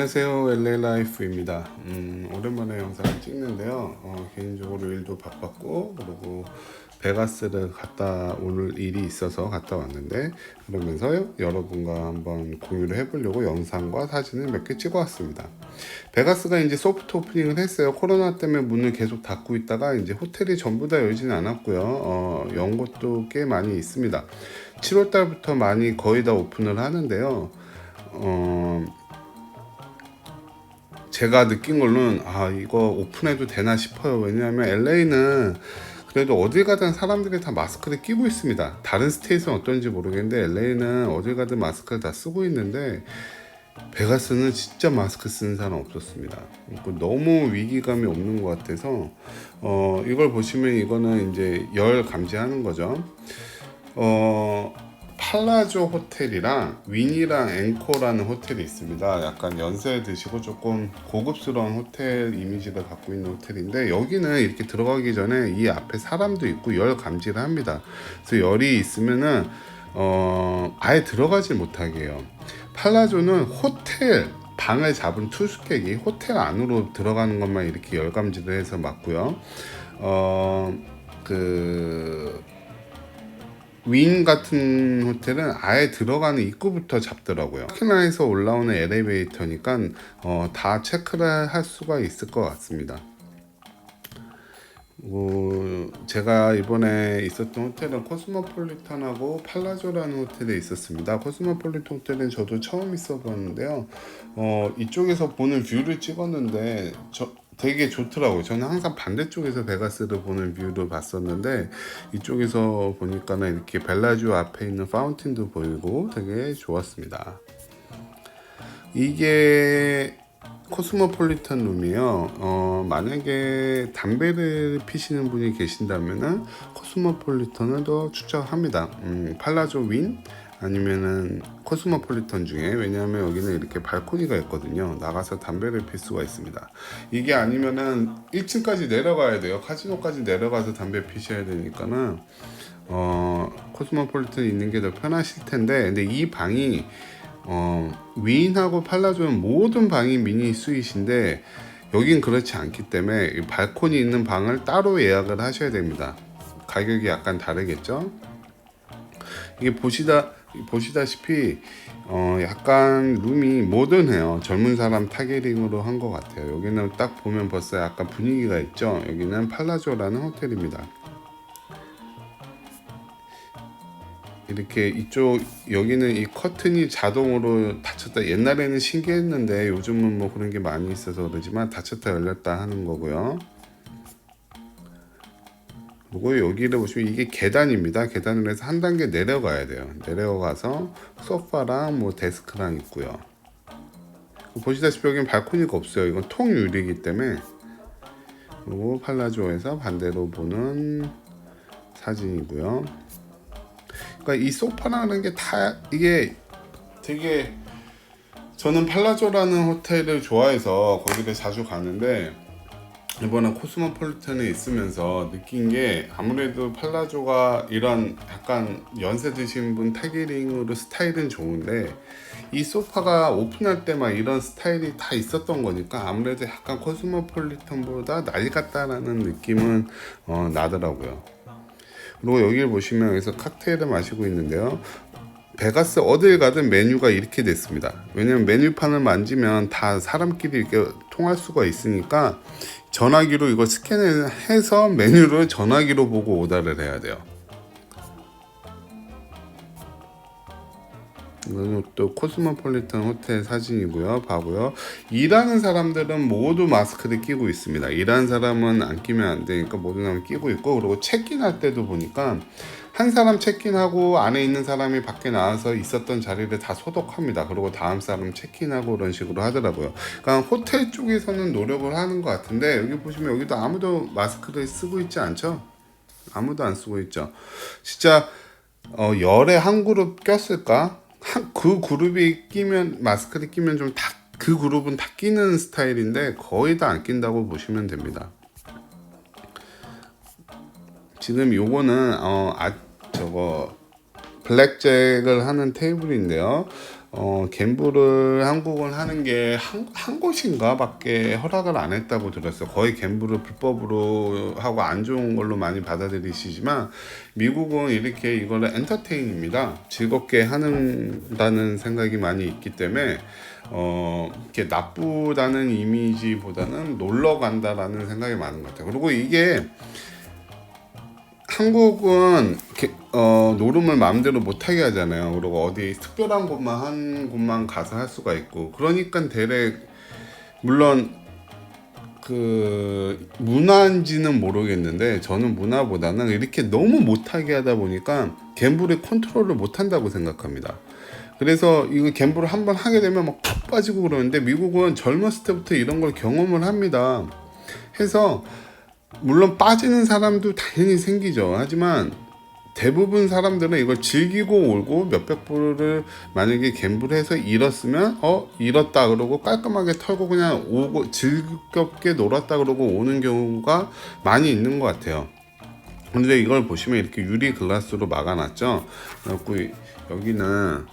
안녕하세요 LA 라이프입니다. 음, 오랜만에 영상을 찍는데요. 어, 개인적으로 일도 바빴고 그리고 베가스를 갔다 올 일이 있어서 갔다 왔는데 그러면서 여러분과 한번 공유를 해보려고 영상과 사진을 몇 개 찍어왔습니다. 베가스가 이제 소프트 오프닝을 했어요. 코로나 때문에 문을 계속 닫고 있다가 이제 호텔이 전부 다 열지는 않았고요. 어, 연 곳도 꽤 많이 있습니다. 7월 달부터 많이 거의 다 오픈을 하는데요. 어, 제가 느낀 걸로는 아 이거 오픈해도 되나 싶어요. 왜냐하면 LA는 그래도 어딜 가든 사람들이 다 마스크를 끼고 있습니다. 다른 스테이트는 어떤지 모르겠는데 LA는 어딜 가든 마스크를 다 쓰고 있는데 베가스는 진짜 마스크 쓰는 사람 없었습니다. 그 너무 위기감이 없는 것 같아서 어 이걸 보시면 이거는 이제 열 감지하는 거죠. 어 팔라조 호텔이랑 윈이랑 앵코라는 호텔이 있습니다. 약간 연세 드시고 조금 고급스러운 호텔 이미지를 갖고 있는 호텔인데 여기는 이렇게 들어가기 전에 이 앞에 사람도 있고 열 감지를 합니다. 그래서 열이 있으면은 어 아예 들어가지 못하게 해요. 팔라조는 호텔 방을 잡은 투숙객이 호텔 안으로 들어가는 것만 이렇게 열 감지를 해서 맞고요. 어그 윈 같은 호텔은 아예 들어가는 입구부터 잡더라고요. 터키나에서 올라오는 엘리베이터니까 어, 다 체크를 할 수가 있을 것 같습니다. 어, 제가 이번에 있었던 호텔은 코스모폴리탄하고 팔라조라는 호텔에 있었습니다. 코스모폴리탄 호텔은 저도 처음 있어봤는데요. 어, 이쪽에서 보는 뷰를 찍었는데 저, 되게 좋더라고요. 저는 항상 반대쪽에서 베가스를 보는 뷰를 봤었는데 이쪽에서 보니까는 이렇게 벨라주 앞에 있는 파운틴도 보이고 되게 좋았습니다. 이게 코스모폴리탄 룸이요. 어, 만약에 담배를 피시는 분이 계신다면은 코스모폴리탄을 더 추천합니다. 음, 팔라조 윈 아니면은 코스모폴리탄 중에 왜냐하면 여기는 이렇게 발코니가 있거든요. 나가서 담배를 필 수가 있습니다. 이게 아니면은 1층까지 내려가야 돼요. 카지노까지 내려가서 담배 피셔야 되니까는 어, 코스모폴리탄 있는 게 더 편하실 텐데 근데 이 방이 어, 윈하고 팔라조는 모든 방이 미니 스윗인데 여긴 그렇지 않기 때문에 이 발코니 있는 방을 따로 예약을 하셔야 됩니다. 가격이 약간 다르겠죠? 이게 보시다 보시다시피 어 약간 룸이 모던해요. 젊은 사람 타겟링으로 한 것 같아요. 여기는 딱 보면 벌써 약간 분위기가 있죠. 여기는 팔라조라는 호텔입니다. 이렇게 이쪽 여기는 이 커튼이 자동으로 닫혔다 옛날에는 신기했는데 요즘은 뭐 그런 게 많이 있어서 그러지만 닫혔다 열렸다 하는 거고요. 그리고 여기를 보시면 이게 계단입니다. 계단을 해서 한 단계 내려가야 돼요. 내려가서 소파랑 뭐 데스크랑 있고요. 보시다시피 여기는 발코니가 없어요. 이건 통유리이기 때문에 그리고 팔라조에서 반대로 보는 사진이고요. 그러니까 이 소파라는 게 다 이게 되게 저는 팔라조라는 호텔을 좋아해서 거기를 자주 가는데 이번에 코스모폴리탄에 있으면서 느낀 게 아무래도 팔라조가 이런 약간 연세 드신 분 타겟링으로 스타일은 좋은데 이 소파가 오픈할 때막 이런 스타일이 다 있었던 거니까 아무래도 약간 코스모폴리탄보다 낡았다라는 느낌은 어, 나더라고요. 그리고 여기를 보시면 여기서 칵테일을 마시고 있는데요. 베가스 어딜 가든 메뉴가 이렇게 됐습니다. 왜냐면 메뉴판을 만지면 다 사람끼리 이렇게 통할 수가 있으니까 전화기로 이걸 스캔해서 메뉴를 전화기로 보고 오다를 해야 돼요. 이거는 또 코스모폴리탄 호텔 사진이고요. 봐고요. 일하는 사람들은 모두 마스크를 끼고 있습니다. 일하는 사람은 안 끼면 안 되니까 모두 사람 끼고 있고 그리고 체크인 할 때도 보니까 한 사람 체크인하고 안에 있는 사람이 밖에 나와서 있었던 자리를 다 소독합니다. 그리고 다음 사람 체크인하고 그런 식으로 하더라고요. 그러니까 호텔 쪽에서는 노력을 하는 것 같은데 여기 보시면 여기도 아무도 마스크를 쓰고 있지 않죠? 아무도 안 쓰고 있죠. 진짜 어, 열에 한 그룹 꼈을까? 한, 그 그룹이 끼면 마스크를 끼면 좀 다 그 그룹은 다 끼는 스타일인데 거의 다 안 낀다고 보시면 됩니다. 지금 요거는 어, 아, 저거 블랙잭을 하는 테이블인데요. 어, 갬블을 한국은 하는 게한 한 곳인가 밖에 허락을 안 했다고 들었어요. 거의 갬블을 불법으로 하고 안 좋은 걸로 많이 받아들이시지만 미국은 이렇게 이거를 엔터테인입니다. 즐겁게 하는다는 생각이 많이 있기 때문에 어, 이렇게 나쁘다는 이미지보다는 놀러 간다라는 생각이 많은 것 같아요. 그리고 이게 한국은 어, 노름을 마음대로 못하게 하잖아요. 그리고 어디 특별한 곳만 한 곳만 가서 할 수가 있고 그러니까 대략 물론 그 문화인지는 모르겠는데 저는 문화보다는 이렇게 너무 못하게 하다 보니까 갬블의 컨트롤을 못한다고 생각합니다. 그래서 이거 갬블을 한번 하게 되면 막 푹 빠지고 그러는데 미국은 젊었을 때부터 이런 걸 경험을 합니다. 해서 물론 빠지는 사람도 당연히 생기죠. 하지만 대부분 사람들은 이걸 즐기고 오고 몇백 불을 만약에 갬블해서 잃었으면 어 잃었다 그러고 깔끔하게 털고 그냥 오고 즐겁게 놀았다 그러고 오는 경우가 많이 있는 것 같아요. 근데 이걸 보시면 이렇게 유리 글라스로 막아놨죠. 그래갖고 이- 여기는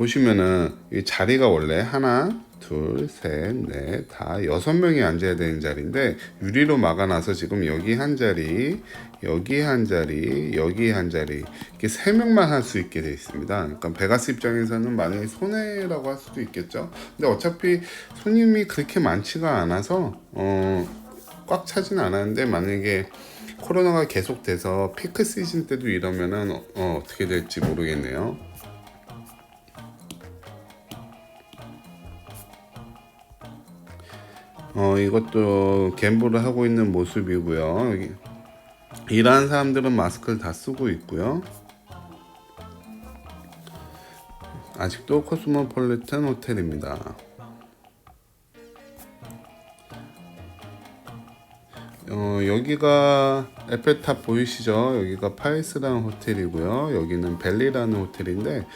보시면은 이 자리가 원래 하나, 둘, 셋, 넷, 다 여섯 명이 앉아야 되는 자리인데 유리로 막아놔서 지금 여기 한 자리, 여기 한 자리, 여기 한 자리 이렇게 세 명만 할 수 있게 돼 있습니다. 그러니까 베가스 입장에서는 만약에 손해라고 할 수도 있겠죠. 근데 어차피 손님이 그렇게 많지가 않아서 어, 꽉 차진 않았는데 만약에 코로나가 계속돼서 피크 시즌 때도 이러면은 어, 어떻게 될지 모르겠네요. 어 이것도 갬블을 하고 있는 모습이고요. 일하는 사람들은 마스크를 다 쓰고 있고요. 아직도 코스모폴리탄 호텔입니다. 어, 여기가 에펠탑 보이시죠? 여기가 파이스라는 호텔이고요. 여기는 벨리라는 호텔인데,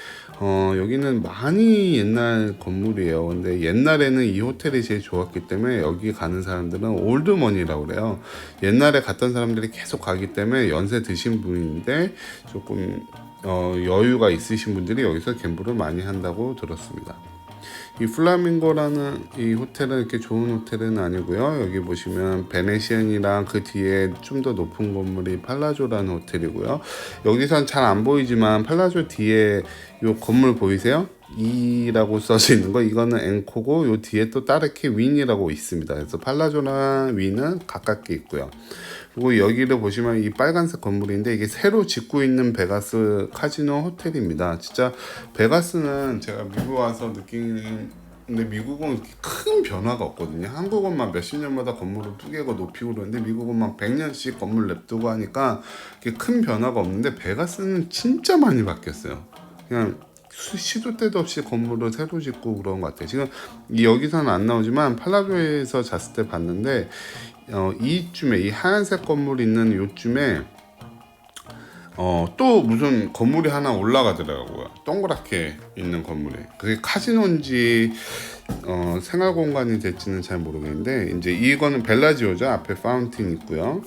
어, 여기는 많이 옛날 건물이에요. 근데 옛날에는 이 호텔이 제일 좋았기 때문에 여기 가는 사람들은 올드머니라고 그래요. 옛날에 갔던 사람들이 계속 가기 때문에 연세 드신 분인데 조금 어, 여유가 있으신 분들이 여기서 갬블을 많이 한다고 들었습니다. 이 플라밍고라는 이 호텔은 이렇게 좋은 호텔은 아니고요. 여기 보시면 베네시안이랑 그 뒤에 좀 더 높은 건물이 팔라조라는 호텔이고요. 여기선 잘 안 보이지만 팔라조 뒤에 요 건물 보이세요? 이라고 써져 있는 거 이거는 앵코고 요 뒤에 또 따르게 윈이라고 있습니다. 그래서 팔라조랑 윈은 가깝게 있고요. 그리고 여기를 보시면 이 빨간색 건물인데 이게 새로 짓고 있는 베가스 카지노 호텔입니다. 진짜 베가스는 제가 미국 와서 느끼는 근데 미국은 큰 변화가 없거든요. 한국은 막 몇십 년마다 건물을 뚜개고 높이고 그러는데 미국은 막 100년씩 건물 냅두고 하니까 큰 변화가 없는데 베가스는 진짜 많이 바뀌었어요. 그냥 수- 시도 때도 없이 건물을 새로 짓고 그런 것 같아요. 지금 이 여기서는 안 나오지만 팔라조에서 잤을 때 봤는데 어, 이쯤에 이 하얀색 건물 있는 요쯤에 어, 또 무슨 건물이 하나 올라가더라고요. 동그랗게 있는 건물이. 그게 카지노인지 어, 생활 공간이 될지는 잘 모르겠는데 이제 이거는 벨라지오죠. 앞에 파운틴 있고요.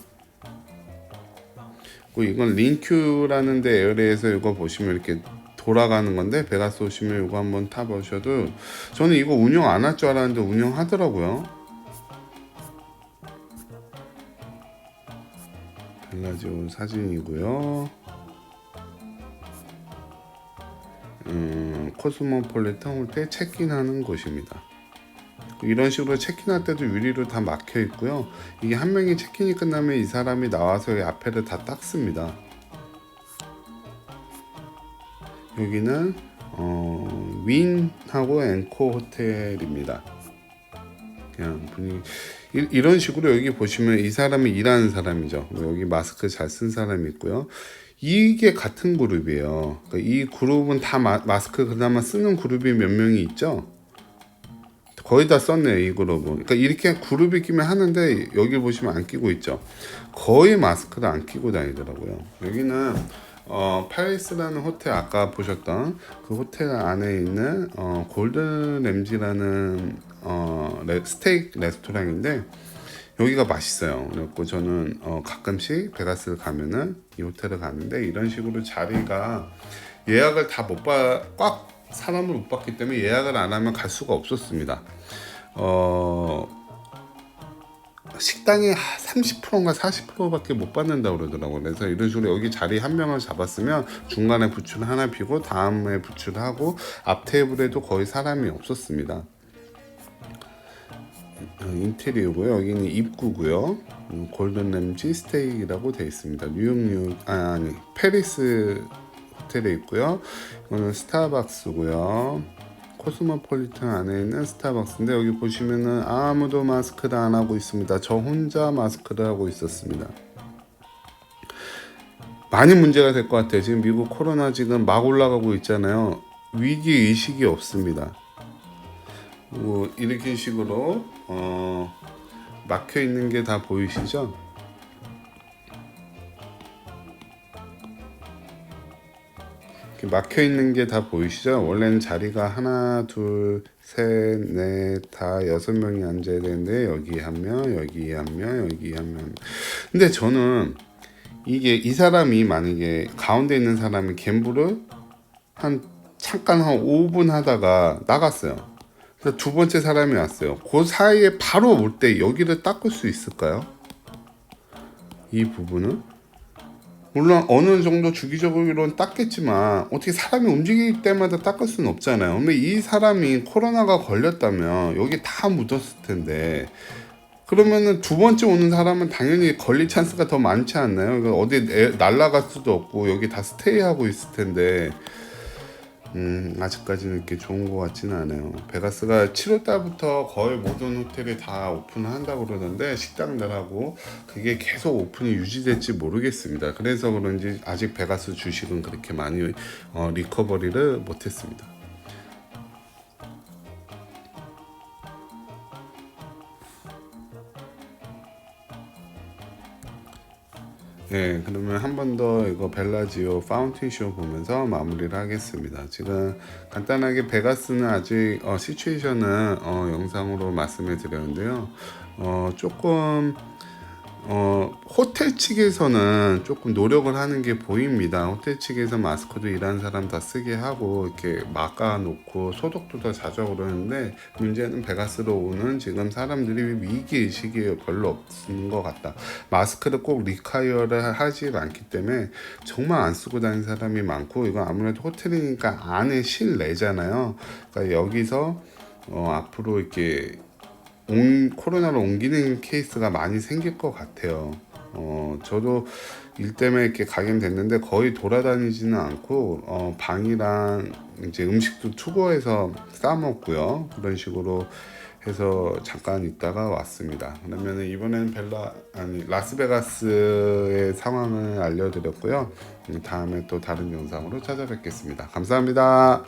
그리고 이건 린큐라는 데 에어리에서 이거 보시면 이렇게 돌아가는 건데 베가스 오시면 이거 한번 타보셔도 저는 이거 운영 안 할 줄 알았는데 운영하더라고요. 벨라지오 사진이고요. 음, 코스모폴리탄 호텔 체크인하는 곳입니다. 이런 식으로 체크인할 때도 유리로 다 막혀 있고요. 이게 한 명이 체크인이 끝나면 이 사람이 나와서 이 앞에를 다 닦습니다. 여기는 어, 윈하고 앵코 호텔입니다. 그냥 분위기 이, 이런 식으로 여기 보시면 이 사람이 일하는 사람이죠. 뭐 여기 마스크 잘 쓴 사람이 있고요. 이게 같은 그룹이에요. 그러니까 이 그룹은 다 마, 마스크 그나마 쓰는 그룹이 몇 명이 있죠. 거의 다 썼네요 이 그룹은. 그러니까 이렇게 그룹이 끼면 하는데 여기 보시면 안 끼고 있죠. 거의 마스크를 안 끼고 다니더라고요. 여기는 어, 파리스라는 호텔 아까 보셨던 그 호텔 안에 있는 어, 골든 램지라는 어, 레, 스테이크 레스토랑인데 여기가 맛있어요. 그래갖고 저는 어, 가끔씩 베가스를 가면은 이 호텔을 가는데 이런 식으로 자리가 예약을 다못 봐, 꽉 사람을 못 받기 때문에 예약을 안 하면 갈 수가 없었습니다. 어, 식당이 30%인가 40%밖에 못 받는다고 그러더라고요. 그래서 이런 식으로 여기 자리 한 명을 잡았으면 중간에 부출 하나 피고 다음에 부출하고 앞 테이블에도 거의 사람이 없었습니다. 어, 인테리어고요. 여기는 입구고요. 음, 골든 램지 스테이라고 되어 있습니다. 뉴욕 뉴욕 아, 아니 페리스 호텔에 있고요. 이거는 스타벅스고요. 코스모폴리탄 안에 있는 스타벅스인데 여기 보시면은 아무도 마스크를 안 하고 있습니다. 저 혼자 마스크를 하고 있었습니다. 많이 문제가 될 것 같아요. 지금 미국 코로나 지금 막 올라가고 있잖아요. 위기 의식이 없습니다. 뭐 이렇게 식으로 어, 막혀 있는 게 다 보이시죠? 이렇게 막혀 있는 게 다 보이시죠? 원래는 자리가 하나, 둘, 셋, 넷, 다 여섯 명이 앉아야 되는데 여기 한 명, 여기 한 명, 여기 한 명. 근데 저는 이게 이 사람이 만약에 가운데 있는 사람이 갬블을 한 잠깐 한 5분 하다가 나갔어요. 그래서 두 번째 사람이 왔어요. 그 사이에 바로 올 때 여기를 닦을 수 있을까요? 이 부분은? 물론 어느 정도 주기적으로는 닦겠지만 어떻게 사람이 움직일 때마다 닦을 수는 없잖아요. 근데 이 사람이 코로나가 걸렸다면 여기 다 묻었을 텐데 그러면은 두 번째 오는 사람은 당연히 걸릴 찬스가 더 많지 않나요? 그러니까 어디 애- 날아갈 수도 없고 여기 다 스테이하고 있을 텐데 음, 아직까지는 이렇게 좋은 것 같지는 않아요. 베가스가 7월 달부터 거의 모든 호텔이 다 오픈을 한다고 그러는데 식당들하고 그게 계속 오픈이 유지될지 모르겠습니다. 그래서 그런지 아직 베가스 주식은 그렇게 많이 어, 리커버리를 못했습니다. 네, 그러면 한 번 더 이거 벨라지오 파운틴 쇼 보면서 마무리를 하겠습니다. 지금 간단하게 베가스는 아직 어, 시츄에이션은 어, 영상으로 말씀해 드렸는데요. 어, 조금 어, 호텔 측에서는 조금 노력을 하는 게 보입니다. 호텔 측에서 마스크도 일하는 사람 다 쓰게 하고 이렇게 막아 놓고 소독도 더 자주 하고 그러는데 문제는 베가스로 오는 지금 사람들이 위기 의식이 별로 없는 것 같다. 마스크를 꼭 리카이어를 하지 않기 때문에 정말 안 쓰고 다니는 사람이 많고 이건 아무래도 호텔이니까 안에 실내잖아요. 그러니까 여기서 어, 앞으로 이렇게 온, 코로나로 옮기는 케이스가 많이 생길 것 같아요. 어, 저도 일 때문에 이렇게 각인됐는데 거의 돌아다니지는 않고 어, 방이랑 이제 음식도 투고해서 싸 먹고요. 그런 식으로 해서 잠깐 있다가 왔습니다. 그러면 이번에는 벨라 아니 라스베가스의 상황을 알려드렸고요. 다음에 또 다른 영상으로 찾아뵙겠습니다. 감사합니다.